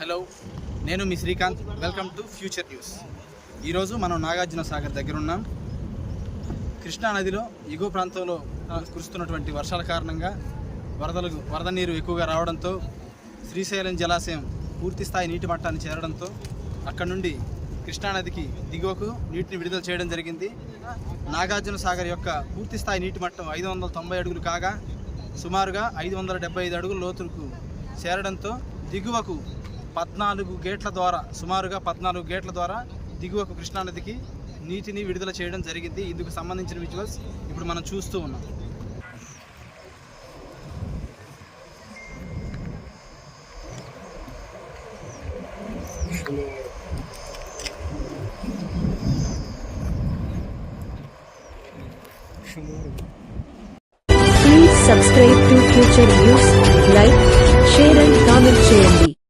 Hello నేను మీ Srikanth. Welcome to future news ఈరోజు మనం నాగార్జున సాగర్ దగ్గర ఉన్నాం కృష్ణా నదిలో ఎగువ ప్రాంతంలో కురుస్తున్నటువంటి వర్షాల కారణంగా వరదలు వరద నీరు ఎక్కువగా రావడంతో శ్రీశైలం జలాశయం పూర్తి స్థాయి నీటి మట్టాన్ని చేరడంతో అక్కడ నుండి కృష్ణానదికి దిగువకు నీటిని విడుదల చేయడం జరిగింది. నాగార్జున సాగర్ యొక్క పూర్తి స్థాయి నీటి మట్టం ఐదు వందల తొంభై అడుగులు కాగా సుమారుగా ఐదు వందల డెబ్బై ఐదు అడుగుల లోతులకు చేరడంతో దిగువకు పద్నాలుగు గేట్ల ద్వారా సుమారుగా పద్నాలుగు గేట్ల ద్వారా దిగువకు కృష్ణానదికి నీటిని విడుదల చేయడం జరిగింది. ఇందుకు సంబంధించిన విజువల్స్ ఇప్పుడు మనం చూస్తూ ఉన్నాం. Please subscribe to Future News, like, share and comment. చేయండి